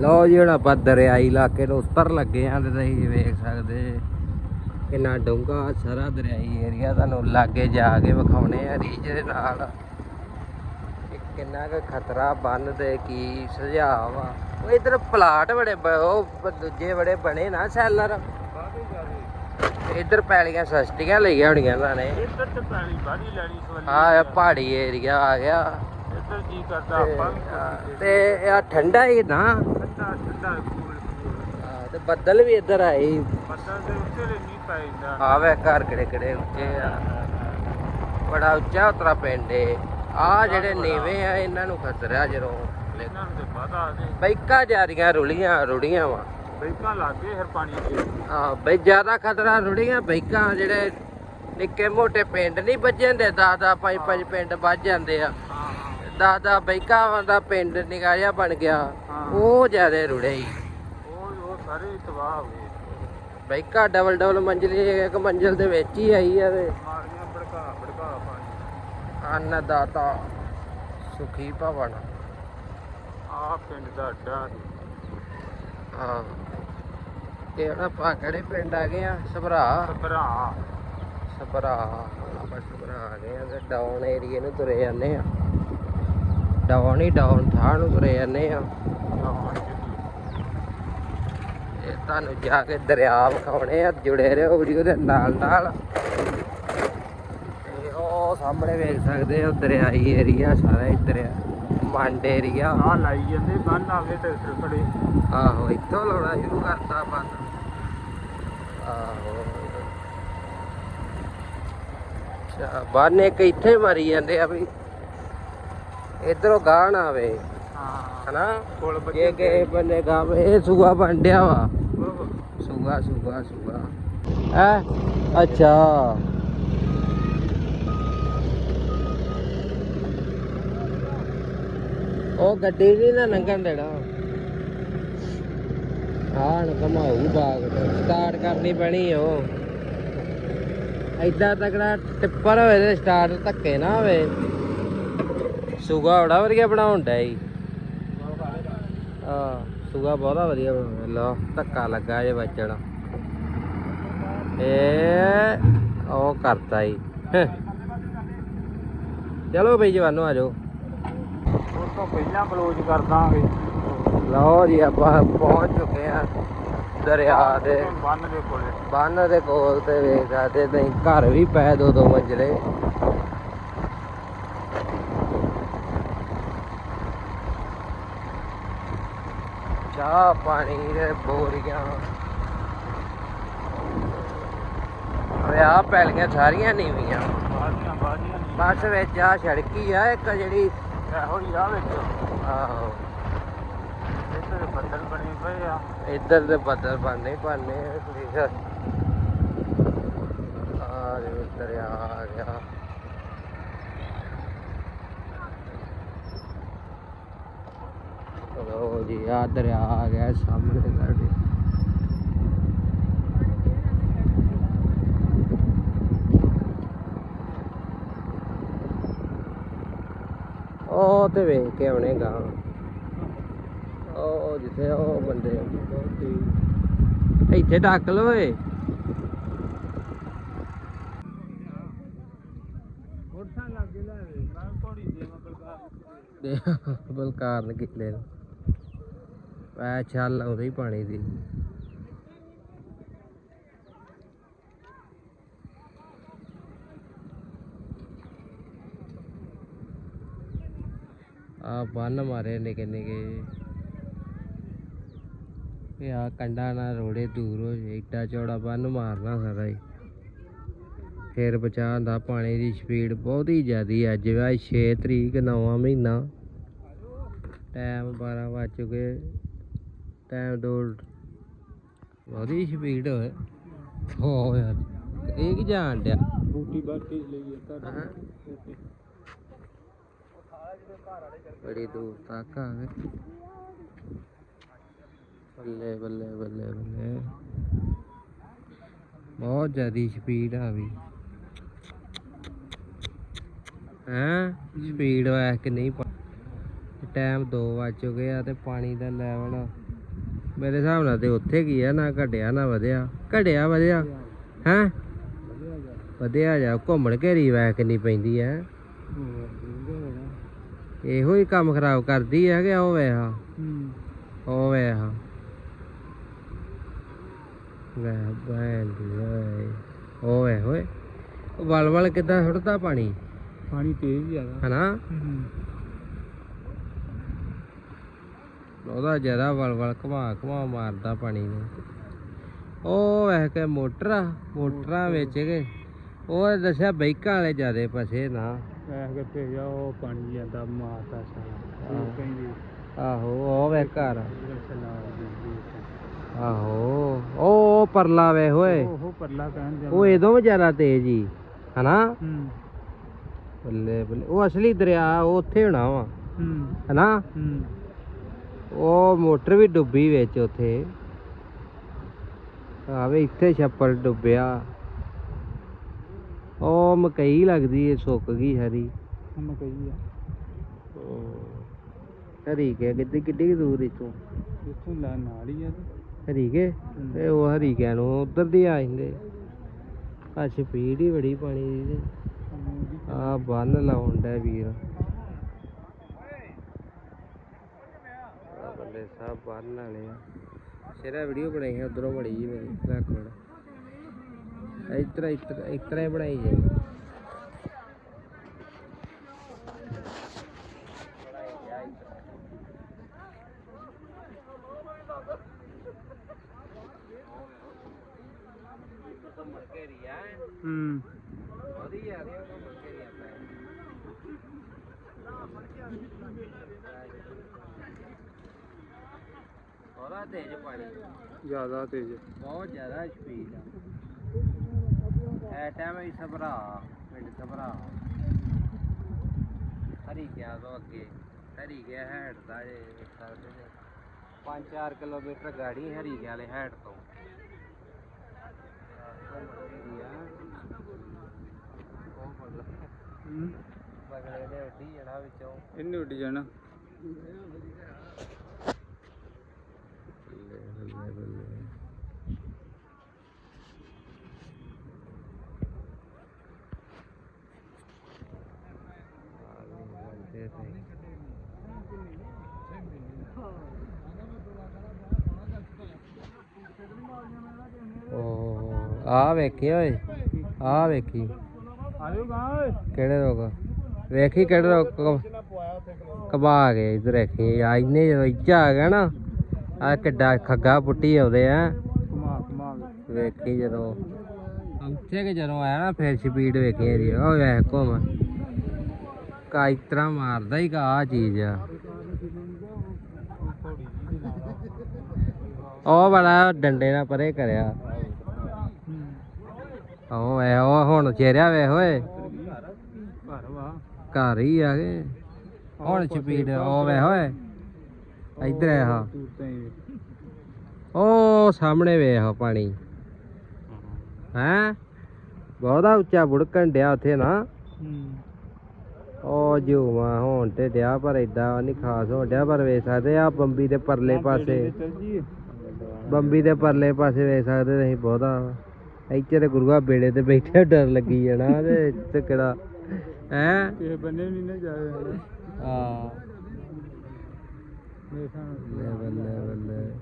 ਲਓ ਜੀ ਹੁਣ ਆਪਾਂ ਦਰਿਆਈ ਇਲਾਕੇ ਤੋਂ ਉੱਤਰ ਲੱਗੇ ਆਂ ਤੇ ਤੁਸੀਂ ਵੇਖ ਸਕਦੇ ਕਿੰਨਾ ਡੂੰਘਾ ਸਾਰਾ ਦਰਿਆਈ ਏਰੀਆ ਤੁਹਾਨੂੰ ਲਾਗੇ ਜਾ ਕੇ ਵਿਖਾਉਣੇ ਆ ਰੀਜ ਦੇ ਨਾਲ ਕਿੰਨਾ ਕੁ ਖਤਰਾ ਬੰਨ ਤੇ ਕੀ ਸੁਝਾਅ ਵਾ ਉਹ ਇਧਰ ਪਲਾਟ ਬੜੇ ਉਹ ਦੂਜੇ ਬੜੇ ਬਣੇ ਨਾ ਸੈਲਰ ਇਧਰ ਪੈਲੀਆਂ ਸਸਤੀਆਂ ਲਈਆਂ ਹੋਣੀਆਂ ਇਹਨਾਂ ਨੇ। ਇੱਧਰ ਤੇ ਪੈਲੀ ਬਾੜੀ ਲੈਣੀ ਸਵਾਲੀ ਆ ਪਹਾੜੀ ਏਰੀਆ ਆ ਗਿਆ। ਇੱਧਰ ਜੀ ਕਰਦਾ ਆਪਾਂ ਤੇ, ਆ, ਆ ਠੰਡਾ ਹੀ ਨਾ। ਠੰਡਾ ਠੰਡਾ ਕੂਲ ਆ, ਤੇ ਬੱਦਲ ਵੀ ਇੱਧਰ ਆਏ ਬੱਦਲ ਦੇ ਉੱਤੇ ਨਹੀਂ ਪੈਂਦਾ ਆਵੇ ਘਰ ਕਿਹੜੇ ਕਿਹੜੇ ਉੱਚੇ ਆ। ਬੜਾ ਉੱਚਾ ਉਤਰਾ ਪਿੰਡ ਏ। ਆ ਜਿਹੜੇ ਨੀਵੇਂ ਆ ਇਹਨਾਂ ਨੂੰ ਖਤਰਾ ਜਦੋਂ ਇਹਨਾਂ ਨੂੰ ਤੇ ਪਤਾ ਰੁਲੀਆਂ ਰੁੜੀਆਂ ਵਾ। ਬੈਕਾਂ ਲੱਗੇ ਹਰ ਪਾਣੀ ਦੇ ਆ ਬਈ ਜ਼ਿਆਦਾ ਖਤਰਾ ਰੁੜੀਆਂ ਬੈਕਾਂ ਜਿਹੜੇ ਨਿੱਕੇ ਮੋਟੇ ਪਿੰਡ ਨਹੀਂ ਵੱਜਦੇ ਦਾਦਾ ਪੰਜ ਪੰਜ ਪਿੰਡ ਵੱਜ ਜਾਂਦੇ ਆ। ਹਾਂ ਦਾਦਾ ਬੈਕਾਂ ਦਾ ਪਿੰਡ ਨਿਕਾ ਜਿਹਾ ਬਣ ਗਿਆ। ਹਾਂ। ਉਹ ਜ਼ਿਆਦਾ ਰੁੜੇ ਈ। ਉਹ ਉਹ ਸਾਰੇ ਤਬਾਹ ਹੋ ਗਏ। ਬੈਕਾਂ ਡਬਲ ਡਬਲ ਮੰਜ਼ਲੀ ਇੱਕ ਮੰਜ਼ਲ ਦੇ ਵਿੱਚ ਹੀ ਆਈ ਆ ਤੇ ਮਾਰੀਆਂ ਭੜਕਾ ਭੜਕਾ ਪਾਣੀ ਅੰਨਦਾਤਾ ਸੁਖੀ ਭਵਨ। ਆ ਪਿੰਡ ਦਾ ਅੱਡਾ ਹਾਂ। ਕਿਹੜਾ ਪਾ ਕਿਹੜੇ ਪਿੰਡ ਆ ਗਏ ਆ? ਸਭਰਾ। ਭਰਾ ਸਭਰਾ। ਆਪਾਂ ਸਭਰਾ ਆ ਗਏ ਆ ਤੇ ਡਾਊਨ ਏਰੀਏ ਨੂੰ ਤੁਰੇ ਜਾਂਦੇ ਆ। ਡਾਊਨ ਹੀ ਡਾਊਨ ਥਾਂ ਨੂੰ ਤੁਰੇ ਜਾਂਦੇ ਆ। ਇਹ ਤੁਹਾਨੂੰ ਜਾ ਕੇ ਦਰਿਆ ਵਿਖਾਉਣੇ ਆ ਜੁੜੇ ਰਹੋ ਵੀਡੀਓ ਦੇ ਨਾਲ ਨਾਲ। ਤੇ ਉਹ ਸਾਹਮਣੇ ਵੇਖ ਸਕਦੇ ਹੋ ਦਰਿਆਈ ਏਰੀਆ ਸਾਰਾ ਹੀ ਦਰਿਆ ਮੰਡ ਏਰੀਆ ਆ ਲਾਈ ਜਾਂਦੇ ਬੰਨ ਆਵੇ ਟਰੈਕਟਰ ਖੜੇ। ਆਹੋ ਇੱਥੋਂ ਲਾਉਣਾ ਸ਼ੁਰੂ ਕਰਤਾ ਬੰਦ ਆਹੋ। ਅੱਛਾ ਬੰਨ ਇੱਕ ਇੱਥੇ ਮਾਰੀ ਜਾਂਦੇ ਆ ਵੀ। ਇਧਰੋਂ ਗਾਹ ਨਾ ਆਵੇ। ਹਾਂ। ਹਨਾ? ਕੋਲ ਜੇ ਬੱਚੇ ਕਿਸੇ ਬੰਨੇ ਗਾਵੇ ਇਹ ਸੂਆ ਬੰਡਿਆ ਵਾ। ਉਹ ਸੂਆ ਸੂਆ ਸੂਆ। ਹੈ? ਅੱਛਾ। ਉਹ ਗੱਡੀ ਨਹੀਂ ਨਾ ਲੰਘਣ ਦੇਣਾ। ਆਣ ਕਮਾਊ ਬਾਗ ਸਟਾਰਟ ਕਰਨੀ ਪੈਣੀ ਓ ਐਦਾਂ ਤਕੜਾ ਟਿੱਪਰ ਹੋਵੇ ਤੇ ਸਟਾਰਟ ਧੱਕੇ ਨਾ ਹੋਵੇ। ਸੂਗਾ ਬੜਾ ਵਧੀਆ ਬਣਾਉਣ ਡਿਆ ਈ। ਆ ਸੂਗਾ ਬਹੁਤਾ ਵਧੀਆ ਬਣਾਉਂਦਾ ਲਓ ਧੱਕਾ ਲੱਗਾ ਜੇ ਵੱਜਣ। ਇਹ ਉਹ ਕਰਤਾ ਹੈਂ। ਚਲੋ ਬਈ ਜਵਾਨੋ ਆ ਜਾਓ। ਤੋਂ ਪਹਿਲਾਂ ਬਲੋਚ ਕਰ ਦਾਂਗੇ। ਲਓ ਜੀ ਆਪਾਂ ਪਹੁੰਚ ਚੁੱਕੇ ਆ ਦਰਿਆ ਦੇ। ਬੰਨ ਦੇ ਕੋਲੇ। ਬੰਨ ਦੇ ਕੋਲ ਤੇ ਵੇਖ ਸਕਦੇ ਤੁਸੀਂ ਘਰ ਵੀ ਪਏ ਦੋ ਦੋ ਮੰਜ਼ਲੇ। ਚਾਹ ਪਾਣੀ ਦੇ ਬੋਰੀਆਂ। ਓਏ ਆ ਪੈਲੀਆਂ ਸਾਰੀਆਂ ਨੀਵੀਆਂ। ਬਾਦੀਆਂ ਬਾਦੀਆਂ ਨਹੀਂ ਬਸ ਵਿੱਚ ਆ ਸੜਕੀ ਆ ਇੱਕ ਜਿਹੜੀ ਇਹੋ ਹੀ ਆ ਵਿੱਚ। ਆਹੋ। ਇੱਧਰ ਬੱਦਲ ਬਣੇ ਪਏ ਆ। ਇੱਧਰ ਦੇ ਬੱਦਲ ਬਣਨੇ ਬਣਨੇ ਪਲੀਜ਼ ਆ। ਦੇ ਦਰਿਆ ਆ ਗਿਆ। ਚਲੋ ਜੀ ਆ ਦਰਿਆ ਆ ਗਿਆ ਸਾਹਮਣੇ ਸਾਡੇ। ਉਹ ਤੇ ਵੇਖ ਕੇ ਆਉਣੇ ਗਾਂ ਉਹ ਜਿੱਥੇ ਉਹ ਬੰਦੇ ਇੱਥੇ ਡੱਕ ਲੈ ਦੇ ਬਲਕਾਰ ਨੇ ਕਿਲੇ ਐ ਛੱਲ ਆਉਂਦੀ ਪਾਣੀ ਦੀ। ਆ ਬੰਨ ਮਾਰੇ ਨਿੱਕੇ ਨਿੱਕੇ। ਇਹ ਆ ਕੰਡਾ ਨਾਲ ਰੋੜੇ ਦੂਰ ਹੋ ਜੇ ਏਡਾ ਚੌੜਾ ਬੰਨ ਮਾਰਨਾ ਸਾਰਾ ਹੀ। ਫਿਰ ਬਚਾ ਦਾ ਪਾਣੀ ਦੀ ਸਪੀਡ ਬਹੁਤ ਹੀ ਜ਼ਿਆਦੀ ਅੱਜ ਵਾ 6 ਤਰੀਕ ਨਵਾਂ ਮਹੀਨਾ। ਟਾਈਮ 12 ਵੱਜ ਚੁੱਕੇ। ਟਾਈਮ ਦੋ ਬਹੁਤੀ ਸਪੀਡ ਹੋਏ। ਹੋ ਯਾਰ ਇਹ ਕੀ ਜਾਣ ਡਿਆ? ਬੂਟੀ ਬਾਟੀ ਲਈ ਤੁਹਾਡਾ? ਬੜੀ ਦੂਰ ਤੱਕ ਆ ਗਏ। ਬੱਲੇ ਬੱਲੇ ਬੱਲੇ ਬੱਲੇ। ਬਹੁਤ ਜ਼ਿਆਦੀ ਸਪੀਡ ਆ ਵੀ। ਹੈਂ? ਸਪੀਡ ਹੈ ਕਿ ਨਹੀਂ? ਟਾਈਮ 2 ਵੱਜ ਚੁੱਕੇ ਆ ਤੇ ਪਾਣੀ ਦਾ ਲੈਵਲ ਮੇਰੇ ਹਿਸਾਬ ਨਾਲ ਤੇ ਉੱਥੇ ਕੀ ਆ ਨਾ ਘਟਿਆ ਨਾ ਵਧਿਆ। ਘਟਿਆ ਵਧਿਆ। ਹੈ? ਵਧੀਆ ਜਾ। ਘੁੰਮਣ ਘੇਰੀ ਵੈ ਕਿੰਨੀ ਪੈਂਦੀ ਐ। ਇਹੋ ਹੀ ਕੰਮ ਖਰਾਬ ਕਰਦੀ ਹੈ ਕਿ ਉਹ ਵੇ ਆ? ਹੂੰ ਉਹ ਵੇ ਆ। ਵੇ ਦੀ ਓਏ। ਉਹ ਵੇ ਹੋਏ ਵਲ ਵਲ ਕਿੱਦਾਂ ਸੁੱਟਦਾ ਪਾਣੀ? ਪਾਣੀ ਤੇਜ਼ ਜ਼ਿਆਦਾ ਹਨਾ ਹੂੰ ਉਹਦਾ ਜ਼ਿਆਦਾ ਵਲ ਵਲ ਘੁਮਾ ਘੁਮਾ ਮਾਰਦਾ ਪਾਣੀ ਨੂੰ। ਉਹ ਵੈਸੇ ਕਿ ਮੋਟਰ ਆ ਮੋਟਰਾਂ ਵਿੱਚ ਕੇ ਉਹ ਦੱਸਿਆ ਬਾਈਕਾਂ ਵਾਲੇ ਜਿਆਦੇ ਫਸੇ ਨਾ। ਐ ਕਿੱਥੇ ਜਾ ਉਹ ਪਾਣੀ ਜਾਂਦਾ ਕਹਿੰਦੀ ਆਹੋ ਉਹ ਵੇ ਘਰ। ਆਹੋ ਉਹ ਪਰਲਾ ਵੇ ਹੋਏ। ਉਹ ਪਰਲਾ ਕਹਿਣ ਜਾਂਦਾ। ਉਹ ਇਹਦੋਂ ਵੀ ਜ਼ਿਆਦਾ ਤੇਜ਼ ਹੀ ਹਨਾ? ਹੂੰ। ਬੱਲੇ ਬੱਲੇ ਉਹ ਅਸਲੀ ਦਰਿਆ ਉਹ ਉੱਥੇ ਹੋਣਾ ਵਾ। ਹੂੰ। ਹਨਾ? ਹੂੰ। ਉਹ ਮੋਟਰ ਵੀ ਡੁੱਬੀ ਵਿੱਚ ਉੱਥੇ। ਆਵੇ ਇੱਥੇ ਛੱਪੜ ਡੁੱਬਿਆ। ਉਹ ਮਕਈ ਲੱਗਦੀ ਏ ਸੁੱਕ ਗਈ ਹਰੀ। ਹਮ ਕਹੀ ਆ ਹਰੀ ਕੇ ਕਿੱਡੀ ਕਿੱਡੀ ਕੁ ਦੂਰ ਇਥੋਂ? ਇੱਥੋਂ ਲੈ ਨਾਲ ਹੀ ਆ ਹਰੀ ਕੇ? ਤੇ ਉਹ ਹਰੀ ਕੇ ਨੂੰ ਉਧਰ ਦੀ ਆ ਜਾਂਦੇ। ਆ ਸਪੀਡ ਹੀ ਬੜੀ ਪਾਣੀ ਦੀ ਆ ਬੰਨ ਲਾਉਣ ਦਾ ਵੀਰ। ਆਹ ਬੱਲੇ ਸਾਹਿਬ ਬੰਨ ਵਾਲੇ ਆ। ਸਿਰਾ ਵੀਡੀਓ ਬਣਾਈ ਹੈ ਉਧਰੋਂ ਬੜੀ ਜੀ ਮੇਰੀ ਰੱਖ ਹੁਣ। ਇਤਰਾ ਇਤਰਾ ਇਤਰਾ ਹੀ ਬਣਾਈ ਜੇ ਹੂੰ। ਬੜਾ ਤੇਜ਼ ਪਾਣੀ ਜ਼ਿਆਦਾ ਤੇਜ਼। ਬਹੁਤ ਜ਼ਿਆਦਾ ਸਪੀਡ ਆ। ਐ ਟਾਈਮ ਹੀ ਸਭਰਾ ਪਿੰਡ ਸਭਰਾ। ਹਰੀ ਗਿਆ ਤੋਂ ਅੱਗੇ। ਹਰੀ ਗਿਆ ਹੈਡ ਦਾ ਜੇ ਵੇਖ ਸਕਦੇ ਜੇ 5-4 ਕਿਲੋਮੀਟਰ ਗਾੜੀ ਹਰੀ ਗਿਆ ਵਾਲੇ ਹੈਡ ਤੋਂ। ਬਗਲੇ ਦੇ ਉੱਡੀ ਜਣਾ ਵਿੱਚੋਂ। ਇਹਨੇ ਉੱਡ ਜਾਣਾ ਬੱਲੇ ਬੱਲੇ ਬੱਲੇ ਓਹ ਆ ਵੇਖੀ ਓਏ ਆ ਵੇਖੀ। ਆਇਓ ਗਾਂ ਓਏ। ਕਿਹੜੇ ਲੋਕ ਵੇਖੀ ਕਿਹੜੇ ਉੱਥੇ ਕਬਾ ਗਏ ਇਧਰ ਵੇਖੀ। ਆ ਇੰਨੇ ਜਦੋਂ ਇੱਜਾ ਆ ਗਿਆ ਨਾ ਆ ਕਿੱਡਾ ਖੱਗਾ ਪੁੱਟੀ ਆਉਂਦੇ ਆ। ਵੇਖੀ ਜਦੋਂ। ਉੱਥੇ ਕਿ ਜਦੋਂ ਆਇਆ ਨਾ ਫਿਰ ਸਪੀਡ ਵੇਖੀ ਇਹਦੀ। ਉਹ ਵੇਖ ਘੁੰਮ। ਕਾ ਇਸ ਤਰ੍ਹਾਂ ਮਾਰਦਾ ਹੀ ਕਾ ਆ ਚੀਜ਼। ਆ ਉਹ ਬੜਾ ਡੰਡੇ ਨਾਲ ਪਰੇ ਕਰਿਆ। ਉਹ ਵੇ ਉਹ ਹੁਣ ਚਿਹਰਿਆ ਵੇ ਹੋਏ ਘਰ ਵਾ ਘਰ ਹੀ ਆ ਗਏ ਹੁਣ ਸਪੀਡ ਉਹ ਵੇ ਹੋਏ ਇੱਧਰ ਆ। ਤੂੰ ਤਾਂ ਹੀ। ਉਹ ਸਾਹਮਣੇ ਵੇਖ ਪਾਣੀ। ਹੈ? ਬਹੁਤਾ ਉੱਚਾ ਬੁੜਕਣ ਡਿਆ ਉੱਥੇ ਨਾ। ਉਹ ਜੂਮਾ ਹੋਣ ਤੇ ਡਿਆ ਪਰ ਏਦਾਂ ਨਹੀਂ ਖਾਸ ਹੋਣ ਡਿਆ ਪਰ ਵੇਖ ਸਕਦੇ ਆ ਬੰਬੀ ਦੇ ਪਰਲੇ ਪਾਸੇ। ਬੰਬੀ ਦੇ ਪਰਲੇ ਪਾਸੇ ਵੇਖ ਸਕਦੇ ਤੁਸੀਂ ਬਹੁਤਾ। ਇੱਥੇ ਤੇ ਗੁਰੂਆ ਬੇੜੇ ਤੇ ਬੈਠੇ ਡਰ ਲੱਗੀ ਜਾਣਾ ਤੇ ਇੱਥੇ ਕਿਹੜਾ? ਹੈ? ਕਿਸੇ ਬੰਨੇ ਨਹੀਂ ਨਾ ਜਾਇਆ ਆ ਮੇਰੇ ਸਾਹਮਣੇ ਬੱਲੇ ਬੱਲੇ ਬੱਲੇ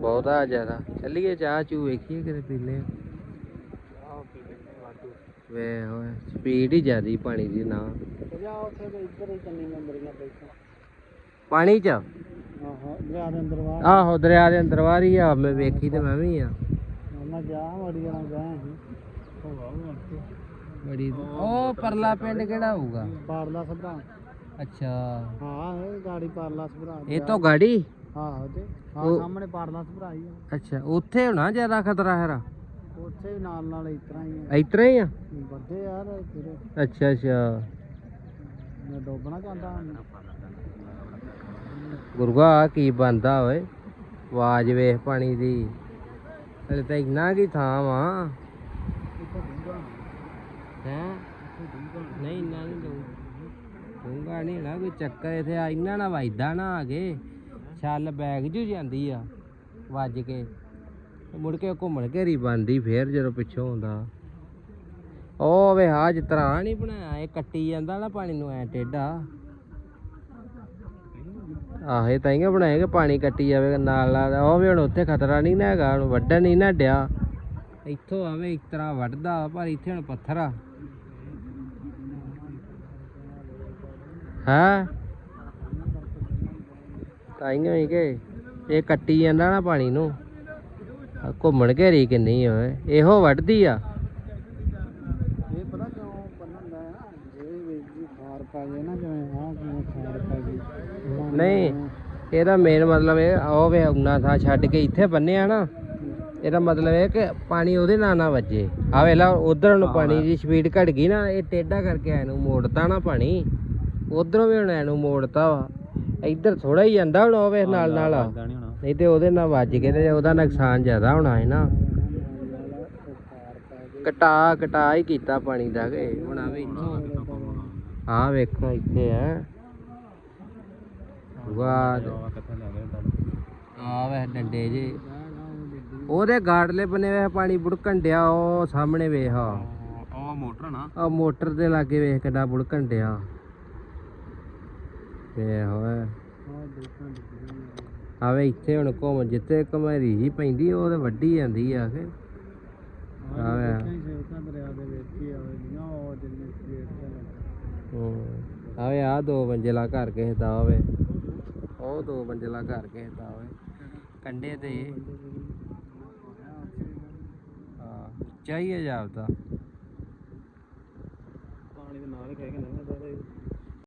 ਬਹੁਤਾ ਜ਼ਿਆਦਾ। ਚੱਲੀਏ ਚਾਹ ਚੂ ਵੇਖੀਏ ਕਿਤੇ ਪੀਨੇ ਆ। ਵੇ ਹੋਏ ਸਪੀਡ ਹੀ ਜ਼ਿਆਦੀ ਪਾਣੀ ਦੀ ਨਾ। ਜਾ ਉੱਥੇ ਤੇ ਇੱਧਰ ਹੀ ਕੰਨੀ ਨੰਬਰ ਨਾਲ ਬੈਠਾ ਪਾਣੀ ਚ? ਆਹੋ ਦਰਿਆ ਦੇ ਅੰਦਰ ਬਾਹਰ। ਆਹੋ ਦਰਿਆ ਦੇ ਅੰਦਰ ਵਾਰੀ ਆ ਮੈਂ ਵੇਖੀ ਤੇ ਮੈਂ ਵੀ ਆ। ਮੈਂ ਜਾ ਵੜੀ ਜਾਣਾ ਗਿਆ ਸੀ। ਹੋਵਾ ਉਹ ਬੜੀ ਉਹ ਪਰਲਾ ਪਿੰਡ ਕਿਹੜਾ ਹੋਊਗਾ? ਪਾਰਲਾ ਸਭਰਾ। ਅੱਛਾ। ਹਾਂ ਇਹ ਗਾੜੀ ਪਾਰਲਾ ਸਭਰਾ ਇਹ ਤੋਂ ਗਾੜੀ? ਆਹੋ ਤੇ ਹਾਂ ਸਾਹਮਣੇ ਪਾਰਲਾ ਸਭਰਾ ਹੀ ਆ। ਅੱਛਾ ਉੱਥੇ ਹੋਣਾ ਜ਼ਿਆਦਾ ਖਤਰਾ ਹੈਰਾ? ਉੱਥੇ ਵੀ ਨਾਲ ਨਾਲ ਇਸ ਤਰ੍ਹਾਂ ਹੀ ਆ। ਇਤਰਾ ਹੀ ਆ? ਵੱਡੇ ਯਾਰ ਅੱਛਾ ਅੱਛਾ। ਮੈਂ ਡੋਬਣਾ ਚਾਹੁੰਦਾ। ਗੁਰੂਆ ਕੀ ਬੰਦਾ ਓਏ? ਆਵਾਜ਼ ਵੇਖ ਪਾਣੀ ਦੀ। ਹਲੇ ਤਾਂ ਇੰਨਾ ਕੀ ਥਾਂ ਵਾ। ਹੈ? ਨਹੀਂ, ਇੰਨਾ ਨਹੀਂ ਦਊ ਦੂੰਗਾ ਨਹੀਂ ਨਾ, ਕੋਈ ਚੱਕਰ ਇਥੇ ਆ, ਇੰਨਾ ਨਾ ਵਜਦਾ ਨਾ ਆ ਕੇ। ਛੱਲ ਬੈਗ ਜੂ ਜਾਂਦੀ ਆ, ਵੱਜ ਕੇ। ਮੁੜ ਕੇ ਘੁੰਮਣ ਘੇਰੀ ਬੰਦੀ ਫੇਰ ਜਦੋਂ ਪਿੱਛੋਂ ਆਉਂਦਾ। ਉਹ ਵੇ ਹਾਂ ਜਿਸ ਤਰ੍ਹਾਂ ਨਹੀਂ ਬਣਾਇਆ, ਇਹ ਕੱਟੀ ਜਾਂਦਾ ਨਾ ਪਾਣੀ ਨੂੰ, ਐ ਟੇਡਾ ਆਹੇ ਤਾਈਆਂ ਬਣਾਏ ਕਿ ਪਾਣੀ ਕੱਟੀ ਜਾਵੇਗਾ ਨਾਲ ਨਾਲ, ਉਹ ਵੀ ਹੁਣ ਉੱਥੇ ਖਤਰਾ ਨਹੀਂ ਨਾ ਹੈਗਾ, ਹੁਣ ਵੱਢਣ ਨਹੀਂ ਨਾ ਡਿਆ। ਇੱਥੋਂ ਆਵੇ, ਇੱਕ ਤਰ੍ਹਾਂ ਵੱਢਦਾ, ਪਰ ਇੱਥੇ ਹੁਣ ਪੱਥਰ ਆ। ਹਾਂ? ਤਾਈਆਂ ਹੀ ਕਿ ਇਹ ਕੱਟੀ ਜਾਂਦਾ ਨਾ ਪਾਣੀ ਨੂੰ। ਘੁੰਮਣ ਘੇਰੀ ਕਿੰਨੀ ਓਏ, ਇਹੋ ਵੱਢਦੀ ਆ ਇਹ ਪਤਾ ਕਿਉਂ ਬੰਨਣ ਦਾ ਜੇ ਵਿੱਚ ਦੀ ਖਾਰ ਪੈ ਗਈ ਨਾ ਜਿਵੇਂ ਆਹ ਕਿਵੇਂ ਖਾਰ ਪੈ ਗਈ ਨਹੀਂ ਇਹਦਾ ਮੇਨ ਮਤਲਬ ਇਹ ਉਹ ਵੇ ਉਨਾ ਥਾਂ ਛੱਡ ਕੇ ਇੱਥੇ ਬੰਨਿਆ ਨਾ ਇਹਦਾ ਮਤਲਬ ਇਹ ਕਿ ਪਾਣੀ ਉਹਦੇ ਨਾਲ ਨਾ ਵੱਜੇ। ਆ ਵੇਲਾ ਉਧਰ ਨੂੰ ਪਾਣੀ ਦੀ ਸਪੀਡ ਘਟ ਗਈ ਨਾ ਇਹ ਟੇਢਾ ਕਰਕੇ ਇਹਨੂੰ ਮੋੜਤਾ ਨਾ ਪਾਣੀ। ਉਧਰੋਂ ਵੀ ਹੁਣ ਇਹਨੂੰ ਮੋੜਤਾ ਵਾ। ਇੱਧਰ ਥੋੜਾ ਹੀ ਜਾਂਦਾ ਹੁਣ ਉਹ ਵੇ ਨਾਲ ਨਾਲ ਨਹੀਂ ਤੇ ਉਹਦੇ ਨਾਲ ਵੱਜ ਕੇ ਤੇ ਉਹਦਾ ਨੁਕਸਾਨ ਜ਼ਿਆਦਾ ਹੋਣਾ ਹੈ ਨਾ। ਕਟਾ ਕਟਾ ਹੀ ਕੀਤਾ ਪਾਣੀ ਦਾ ਕਿ ਹੁਣ ਆ ਵੀ ਇੱਥੋਂ ਆ ਵੇਖੋ ਇੱਥੇ ਹੈ ਵਾਹ ਆ ਵੇ ਡੰਡੇ ਜੇ। ਉਹਦੇ ਗਾੜਲੇ ਬਨੇ ਵੇ ਪਾਣੀ ਬੁੜਕਣ ਡਿਆ ਉਹ ਸਾਹਮਣੇ ਵੇਖ। ਆ ਉਹ ਮੋਟਰ ਨਾ। ਆਹ ਮੋਟਰ ਦੇ ਲਾਗੇ ਵੇਖ ਕਿੱਡਾ ਬੁੜਕਣ ਡਿਆ। ਤੇ ਹੋਏ ਆਵੇ ਇੱਥੇ ਹੁਣ ਘੁੰਮ ਜਿੱਥੇ ਘਮਰੀ ਜੀ ਪੈਂਦੀ ਉਹ ਤੇ ਵੱਡੀ ਜਾਂਦੀ ਆ ਕੇ। ਆਵੇ ਹੀ ਆਵੇ ਹੂੰ। ਆ ਦੋ ਮੰਜ਼ਿਲਾ ਘਰ ਕਿਸੇ ਦਾ ਹੋਵੇ ਉਹ ਦੋ ਮੰਜ਼ਿਲਾ ਘਰ ਕਿਸੇ ਦਾ ਹੋਵੇ ਕੰਡੇ ਤੇ। ਹਾਂ ਚਾਹੀਏ ਜਾਪਦਾ। ਪਾਣੀ ਦੇ ਨਾਲ ਹੀ ਕਹਿ ਕੇ ਲੰਘ